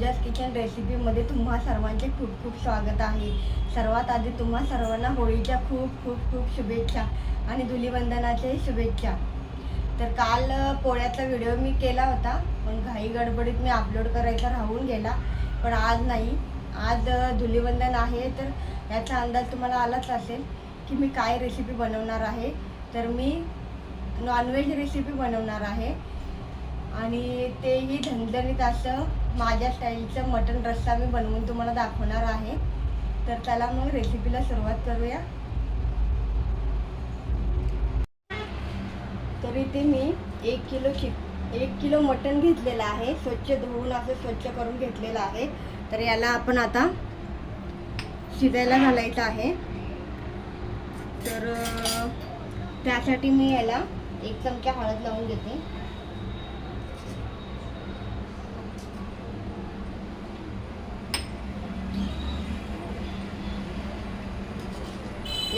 पूजाच kitchen रेसिपीमध्ये तुम्हा सर्वांचे खूप खूप स्वागत आहे. सर्वात आधी तुम्हा सर्वांना होळीच्या खूप खूप खूप शुभेच्छा आणि धुलीवंदनाचे शुभेच्छा. तर काल पोळ्याचा व्हिडिओ मी केला होता पण घाई गडबडीत मी अपलोड करायचा राहून गेला पण आज नाही. आज धुलीवंदन आहे तर याचा अंदाज तुम्हाला आलाच असेल की मी काय रेसिपी बनवणार आहे. तर मी नॉनव्हेज रेसिपी बनवणार आहे. आणि तेही झणझणीत असं माझ्या स्टाईलचं मटन रस्सा मी बनवून तुम्हाला दाखवणार आहे. तर त्याला मग रेसिपीला सुरुवात करूया. तर इथे मी एक किलो चिक एक किलो मटण घेतलेलं आहे. स्वच्छ धुवून असं स्वच्छ करून घेतलेलं आहे. तर याला आपण आता शिजायला घालायचं आहे. तर त्यासाठी मी याला एक चमचा हळद लावून घेते.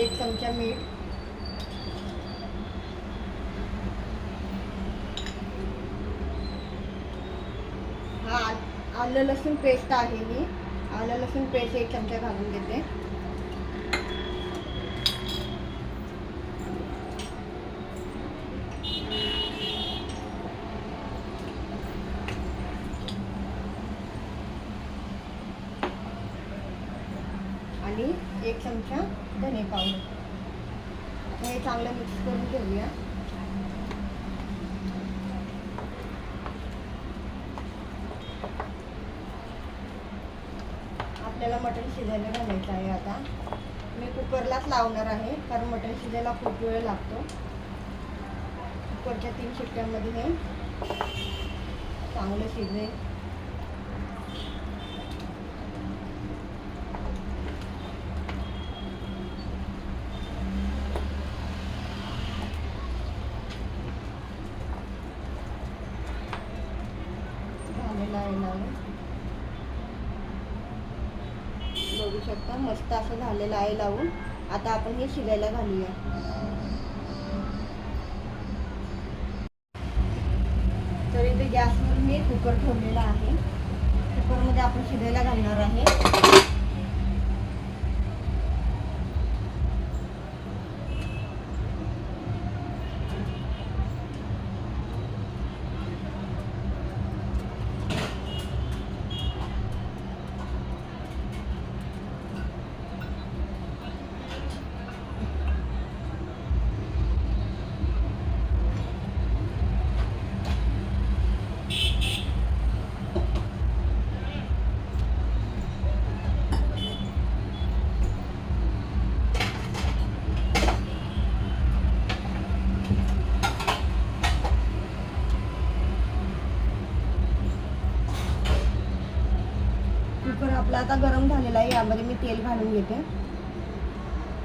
एक चमचा मीठ. हा आलं लसूण पेस्ट आहे ही आलं लसूण पेस्ट एक चमचा घालून घेते. आणि एक चमचा धने पावडर आता हे चांगलं मिक्स करून घेऊया आपल्याला मटण शिजायला घालायचं आहे आता. मी कुकरलाच लावणार आहे कारण मटण शिजायला खूप वेळ लागतो. कुकरच्या तीन शिट्ट्यांमध्ये हे चांगलं शिजेल झालेलं आहे लावून बघू शकता मस्त असं झालेलं आहे लावून. आता आपण हे शिजायला घालूया. तर इथे गॅसवर मी कुकर ठेवलेला आहे. कुकरमध्ये आपण शिजायला घालणार आहे कुकर आपला आता गरम झालेला आहे यामध्ये मी तेल घालून घेते.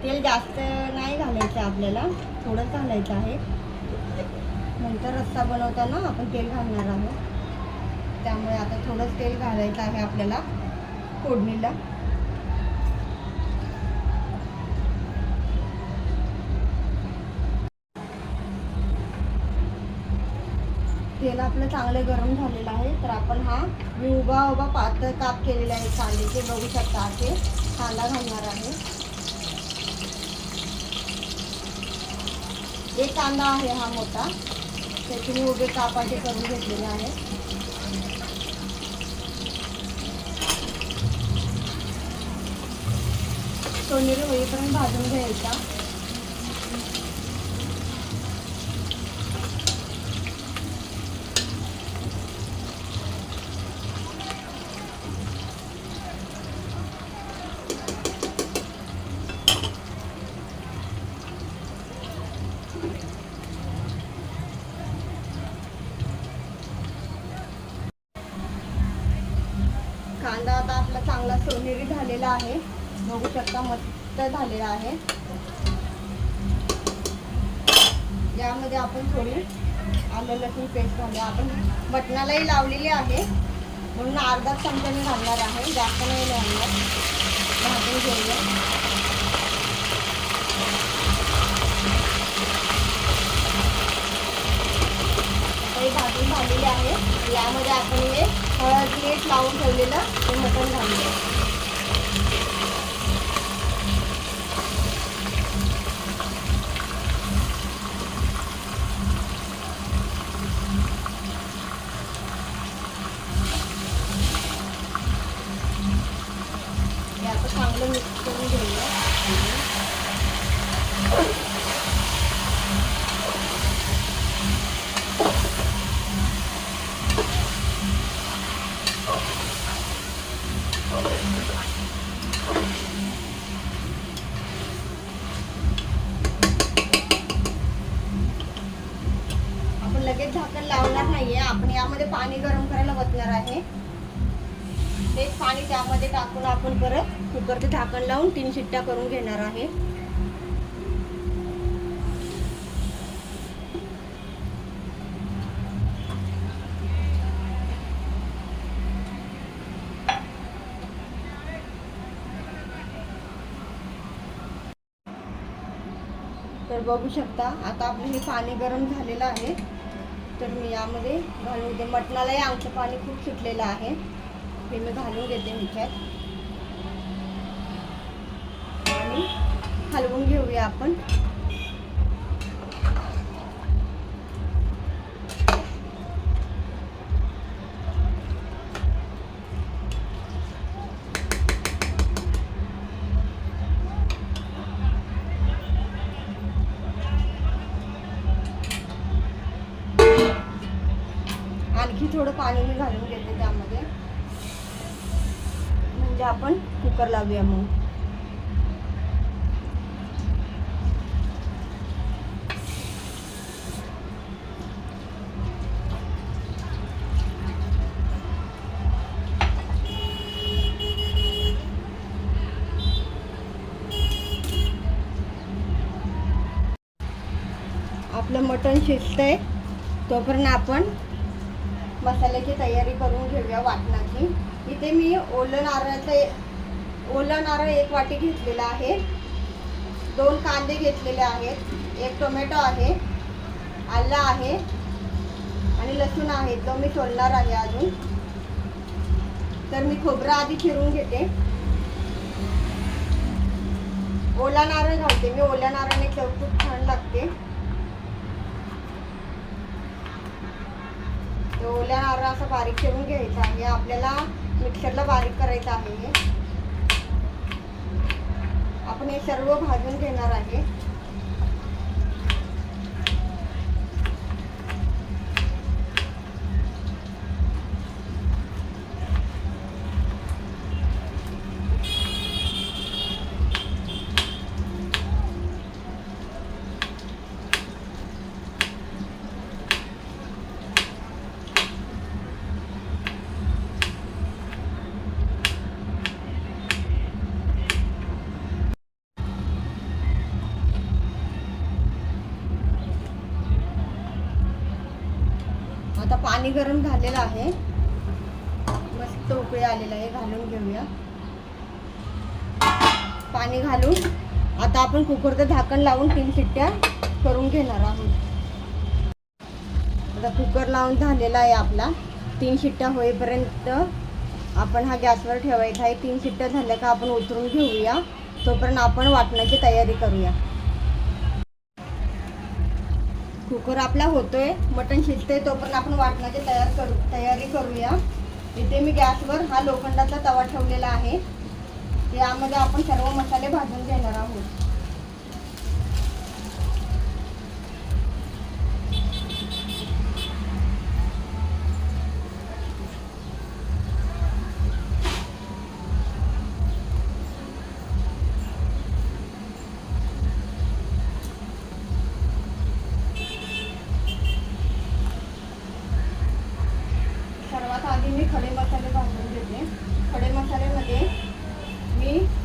तेल जास्त नाही घालायचं आपल्याला थोडंच घालायचं आहे. नंतर रस्सा बनवताना आपण तेल घालणार आहोत. त्यामुळे आता थोडंच तेल घालायचं आहे आपल्याला फोडणीला. तेल आपलं चांगलं गरम झालेलं आहे. तर आपण हा मी उभा उभा पातळ काप केलेला आहे कांद्याचे. बघू शकता असे कांदा घालणार आहे. एक कांदा आहे हा मोठा. त्याचे मी उभे कापाचे करून घेतलेले आहे. सोनेरी होईपर्यंत भाजून घ्यायचा. म्हणून अर्धा चमच्याने घालणार आहे. जास्त नाही घालणार. भाजून घेऊया. हे भाजून झालेले आहे. यामध्ये आपण हे हळद मीठ लावून ठेवलेलं ते मटण घालूया. कुकरचं झाकण लावून तीन शिट्ट्या करून घेणार आहे. तर बघू शकता आता आपलं हे पाणी गरम झालेलं आहे. तर मी यामध्ये घालून दे मटणालाही आमचं पाणी खूप सुटलेलं आहे. हे मी घालून देते ह्याच्यात हलवून घेऊया आपण. आणखी थोडं पाणी मी घालून घेते त्यामध्ये. म्हणजे आपण कुकर लावूया मग. मटण शिजतंय तोपर्यंत आपण मसाल्याची तयारी करून घेऊया वाटणाची. इथे मी ओलं नारळाचं ओलं नारळ एक वाटी घेतलेला आहे. दोन कांदे घेतलेले आहेत. एक टोमॅटो आहे. आलं आहे. आणि लसूण आहे. तो मी सोलणार आहे अजून. तर मी खोबरं आधी चिरून घेते. ओला नारळ घालते मी. ओल्या नारळाने चव खूप छान लागते. ओल्या नारळ असं बारीक चिरून घ्यायचं आहे. आपल्याला मिक्सरला बारीक करायचं आहे. आपण हे सर्व भाजून घेणार आहे. पाणी गरम झालेलं आहे. मस्त उकळी आलेलं आहे घालून घेऊया. पाणी घालून आता आपण कुकरचं झाकण लावून तीन शिट्ट्या करून घेणार आहोत. आता कुकर लावून झालेला आहे आपला. तीन शिट्ट्या होईपर्यंत आपण हा गॅसवर ठेवायचा आहे. तीन शिट्ट्या झाल्या का आपण उतरून घेऊया. तोपर्यंत आपण वाटण्याची तयारी करूया. कुकर आपला होतोय मटण शिजतंय तोपर्यंत आपण वाटणाची तयार करू तयारी करूया. इथे मी गॅसवर हा लोखंडाचा तवा ठेवलेला आहे. यामध्ये आपण सर्व मसाले भाजून घेणार आहोत.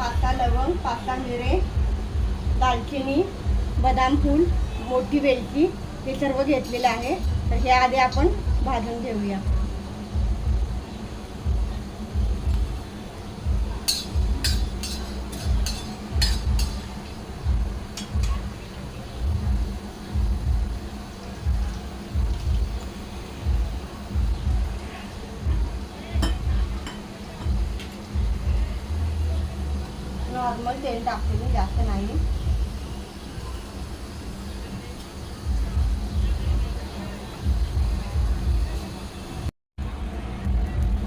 पाता लवंग पाता मिरे दालचिनी बदाम फूल मोठी वेलची हे सर्व घेतलेलं आहे. तर हे आधी आपण भाजून घेऊया. तेल टाकते मी जास्त नाही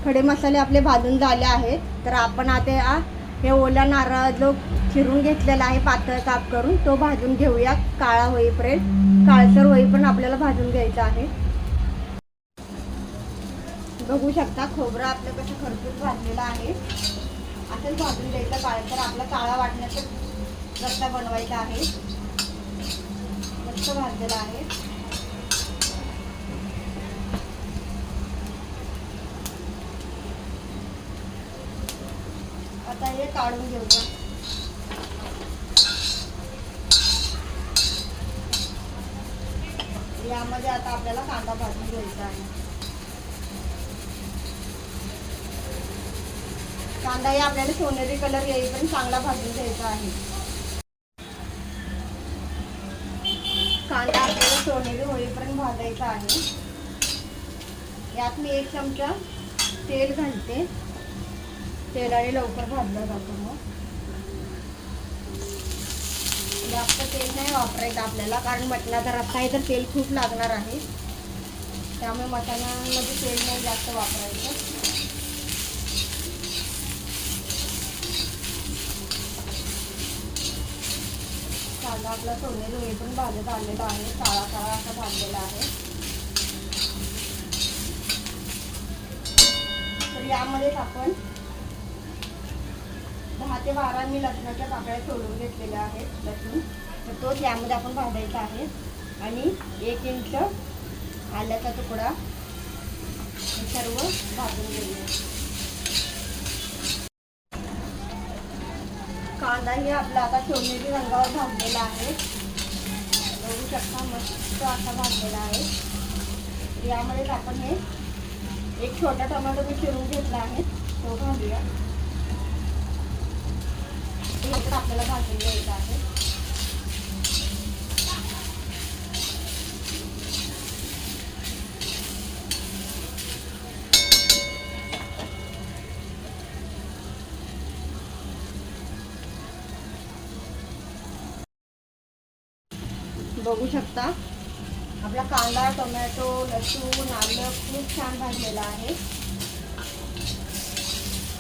खडे मसाले आपले भाजून झाले आहेत. तर आपण आता हे ओला नारळ जो चिरून घेतलेला आहे पातळ काप करून. तो भाजून घेऊया. काळा होईपर्यंत. काळसर होईपर्यंत आपल्याला भाजून घ्यायचा आहे. बघू शकता खोबरं आपलं कसं खरपूस भाजलेलं आहे. असंच भाजून घ्यायचं काळसर आपला काळा वाटण्याचा रस्ता बनवायचा आहे. मस्त भाजलेला आहे. आता हे काढून घेऊया यामध्ये आता आपल्याला कांदा भाजून घ्यायचा आहे. कांदाही आपल्याला सोनेरी कलर येईपर्यंत चांगला भाजून घ्यायचा आहे. कांदा आपल्याला सोनेरी होईपर्यंत भाजायचा आहे. यात मी एक चमचा तेल घालते. तेलाने लवकर भाजला जातो मग. जास्त तेल नाही वापरायचं आपल्याला कारण मटणाचा रस्सा आहे तर तेल खूप लागणार आहे. त्यामुळे मटणामध्ये तेल नाही जास्त वापरायचं. कांदा आपला सोनेरी पण भाजत आलेला आहे. काळा काळा असा भाजलेला आहे. तर यामध्येच आपण दहा ते बारा मी लसणाच्या पाकळ्या सोडून घेतलेल्या आहेत लसूण. तर तोच यामध्ये आपण भाजायचा आहे. आणि एक इंच आल्याचा तुकडा सर्व भाजून घेऊया. कांदाही आपला आता सोनेरी रंगावर भाजलेला आहे. बघू शकता मस्त असा भाजलेला आहे. यामध्येच आपण हे एक छोटा टोमॅटो मी चिरून घेतला आहे. तो घालूया आपल्याला भाजून घ्यायचा आहे. बघू शकता. आपला कांदा टोमॅटो लसूण आलं खूप छान भाजलेला आहे.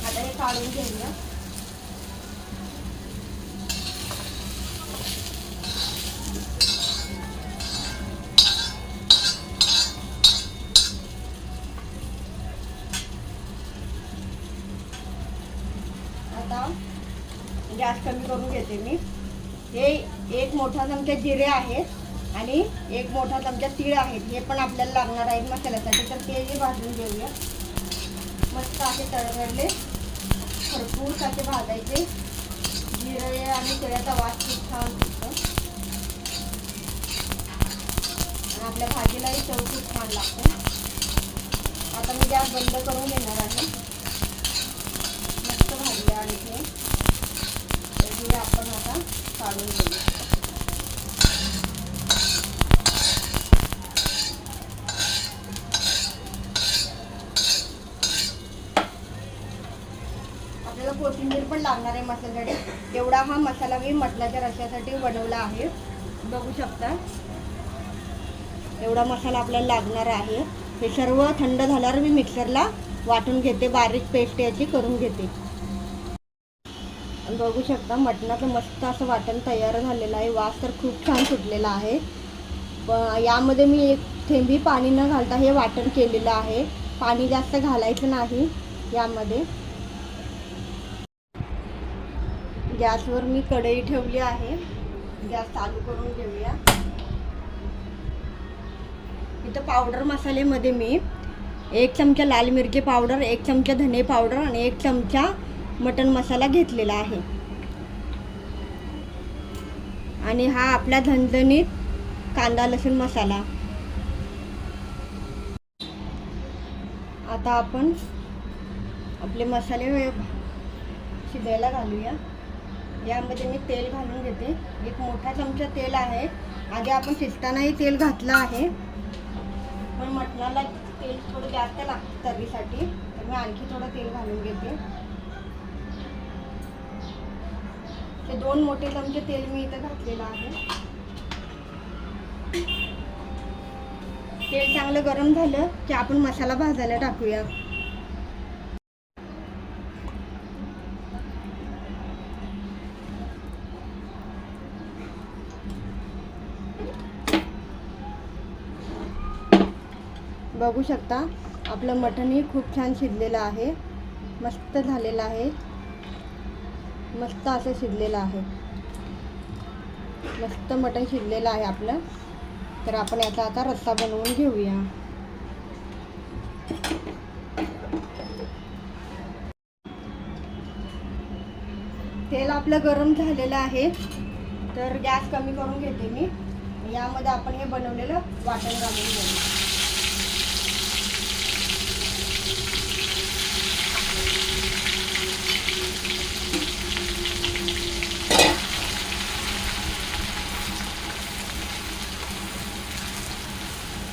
आता हे काढून घेऊया. आता गॅस कमी करून घेते मी. हे एक मोठा चमचा जिरे आहेत. आणि एक मोठा चमचा तीळ आहेत हे पण आपल्याला लागणार आहे मसाल्यासाठी. तर तेही भाजून घेऊया. मस्त असे तळतळले भरपूर असे भाजायचे. जिरे आणि तिळ्याचा वास खूप छान सुटतो आणि आपल्या भाजीलाही चव खूप छान लागते. आता मी गॅस बंद करून घेणार आहे. मस्त भाजले आणि ते जिरे आपण आता काढून घेऊया. पण लागणार आहे मसाल्यासाठी एवढा हा मसाला मी मटणाच्या रश्यासाठी बनवला आहे. बघू शकता. एवढा मसाला आपल्याला लागणार आहे. हे सर्व थंड झाल्यावर मी मिक्सरला वाटून घेते. बारीक पेस्ट याची करून घेते. बघू शकता मटणाचं मस्त असं वाटण तयार झालेलं आहे. वास तर खूप छान सुटलेला आहे. यामध्ये मी एक थेंबी पाणी न घालता हे वाटण केलेलं आहे. पाणी जास्त घालायचं नाही यामध्ये. गॅसवर मी कढई ठेवली आहे. गॅस चालू करून घेऊया. इथं पावडर मसालेमध्ये मी एक चमचा लाल मिरची पावडर एक चमचा धने पावडर आणि एक चमचा मटन मसाला घेतलेला आहे. आणि हा आपला झणझणीत कांदा लसूण मसाला. आता आपण आपले मसाले शिजायला घालूया. यामध्ये मी तेल घालून घेते. एक मोठा चमचा तेल आहे. आधी आपण शिजतानाही तेल घातलं आहे. पण मटणाला तेल थोडं जास्त लागतं तरीसाठी तर मी आणखी थोडं तेल घालून घेते. ते दोन मोठे चमचे तेल मी इथं घातलेलं आहे. तेल चांगलं गरम झालं की आपण मसाला भाजायला टाकूया. बघू शकता. आपलं मटणही खूप छान शिजलेलं आहे. मस्त झालेलं आहे. मस्त असं शिजलेलं आहे. मस्त मटण शिजलेलं आहे आपलं. तर आपण याचा आता रस्सा बनवून घेऊया. तेल आपलं गरम झालेलं आहे. तर गॅस कमी करून घेते मी. यामध्ये आपण हे बनवलेलं वाटण घालून घेऊ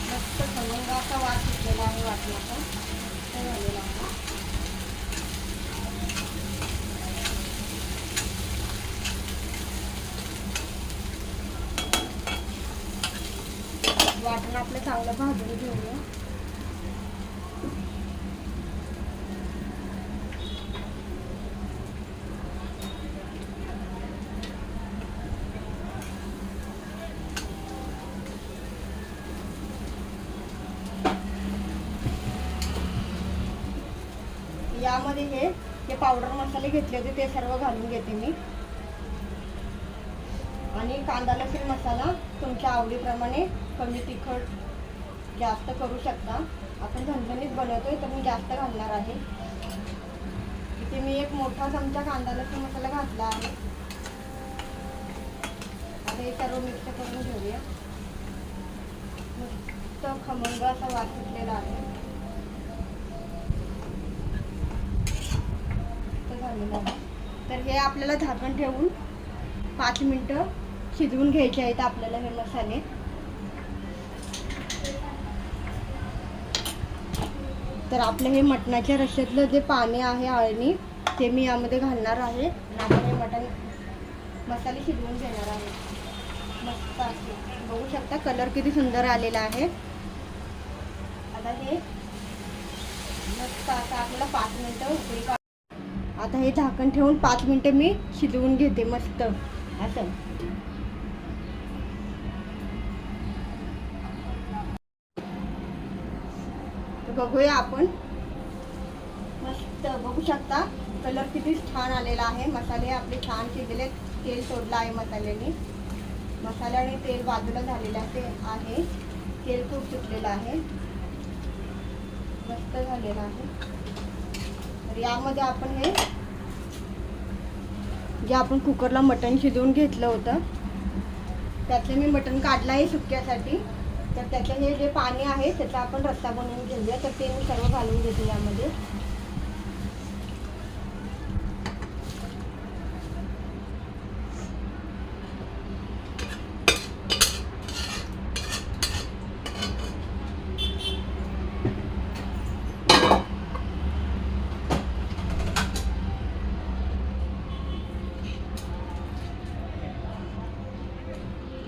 मस्त खमंग असा वास सुटलेला आहे वाटणाचा ते झालेला आहे वाटण आपलं चांगलं भाजून घेऊया. यामध्ये हे जे पावडर मसाले घेतले होते ते सर्व घालून घेते मी. आणि कांदा लसूण मसाला तुमच्या आवडीप्रमाणे कमी तिखट जास्त करू शकता. आपण झणझणीत बनवतोय तर मी जास्त घालणार आहे. इथे मी एक मोठा चमचा कांदा लसूण मसाला घातला आहे. आता हे सर्व मिक्स करून घेऊया. मस्त खमंग असा वास सुटलेला आहे. झालेलं आहे. तर हे आपल्याला झाकण ठेवून पाच मिनटं शिजवून घ्यायचे आहेत आपल्याला हे मसाले. तर आपलं हे मटणाच्या रश्श्यातलं जे पाणी आहे अळणी ते मी यामध्ये घालणार आहे. आपण हे मटण मसाले शिजवून घेणार आहे. मस्त असे. बघू शकता कलर किती सुंदर आलेला आहे. आता हे मस्त असं आपल्याला पाच मिनटं उकळी आता हे झाकण ठेवून पाच मिनटं मी शिजवून घेते मस्त. असं. बघूया आपण. मस्त बघू शकता कलर किती छान आलेला आहे. मसाले आपले छान शिजले तेल सोडलं आहे मसाल्याने. मसाल्याने तेल बाजूला झालेलं आहे. आहे. तेल खूप सुटलेलं आहे. मस्त झालेलं आहे. तर यामध्ये आपण हे जे आपण कुकरला मटण शिजवून घेतलं होतं त्यातलं मी मटण काढलं आहे सुक्यासाठी. तर त्याचं हे जे पाणी आहे त्याचा आपण रस्सा बनवून घेऊया. तर ते मी सर्व घालून घेते यामध्ये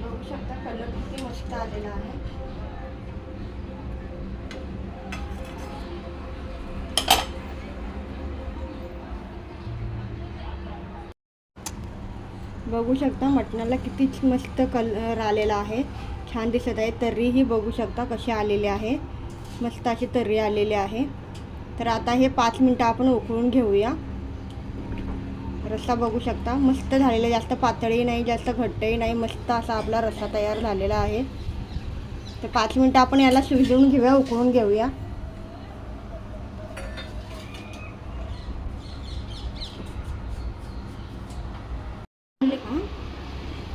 बघू शकता कलर किती मस्त आलेला आहे बघू शकता मटणाला किती मस्त कलर आलेला आहे. छान दिसत आहे. तर्रीही बघू शकता कशी आलेली आहे. मस्त अशी तर्री आलेली आहे. तर आता हे पाच मिनटं आपण उकळून घेऊया. रस्सा बघू शकता. मस्त झालेला आहे. जास्त पातळही नाही जास्त घट्टही नाही. मस्त असा आपला रस्सा तयार झालेला आहे. तर पाच मिनटं आपण याला शिजवून घेऊया उकळून घेऊया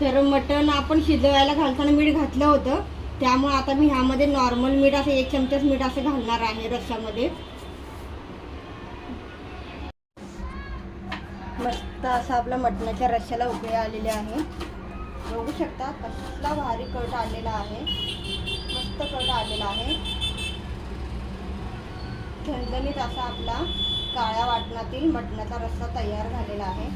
तर मटण आपण शिजवायला घालताना मीठ घातलं होतं. त्यामुळे आता मी ह्यामध्ये नॉर्मल मीठ असं एक चमचाच मीठ असं घालणार आहे रस्स्यामध्ये मस्त असा आपला मटणाच्या रश्श्याला उभे आलेले आहे. बघू शकता कसला भारी कट आलेला आहे. मस्त कट आलेला आहे. झणझणीत असा आपला काळ्या वाटणातील मटणाचा रस्सा तयार झालेला आहे.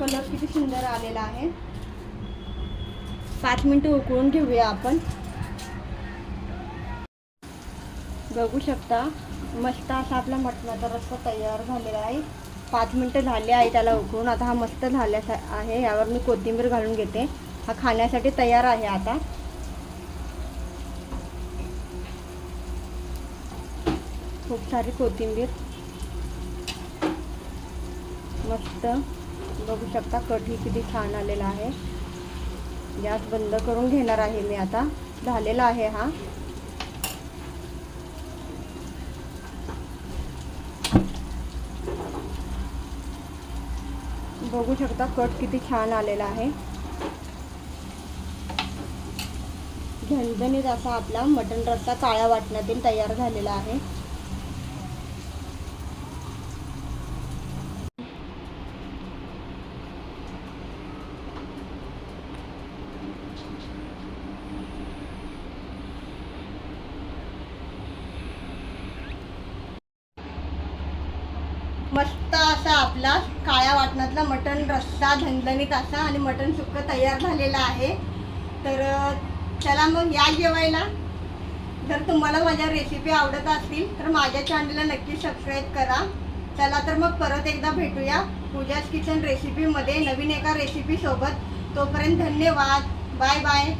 कलर किती सुंदर आलेला आहे. पाच मिनटं उकळून घेऊया आपण. बघू शकता मस्त असा आपला मटणाचा रस्सा तयार झालेला आहे. पाच मिनटं झाले आहे त्याला उकळून. आता हा मस्त झाल्या आहे. यावर मी कोथिंबीर घालून घेते. हा खाण्यासाठी तयार आहे आता. खूप सारी कोथिंबीर. मस्त. बघू शकता कटही किती छान आलेला आहे. गॅस बंद करून घेणार आहे मी आता. झालेला आहे हा. बघू शकता कट किती छान आलेला आहे. झणझणीत असा आपला मटण रस्सा काळ्या वाटण्यातील तयार झालेला आहे मस्त असा आपला काळ्या मटण रस्सा झणझणीत असा आणि मटण सुक्कं तयार झालेलं आहे. तर चला मग या जेवायला. जर तुम्हाला माझ्या रेसिपी आवडत असतील तर माझ्या चॅनलला नक्की सबस्क्राईब करा. चला तर मग परत एकदा भेटूया पूजाच किचन रेसिपीमध्ये नवीन एका रेसिपीसोबत तोपर्यंत धन्यवाद. Bye bye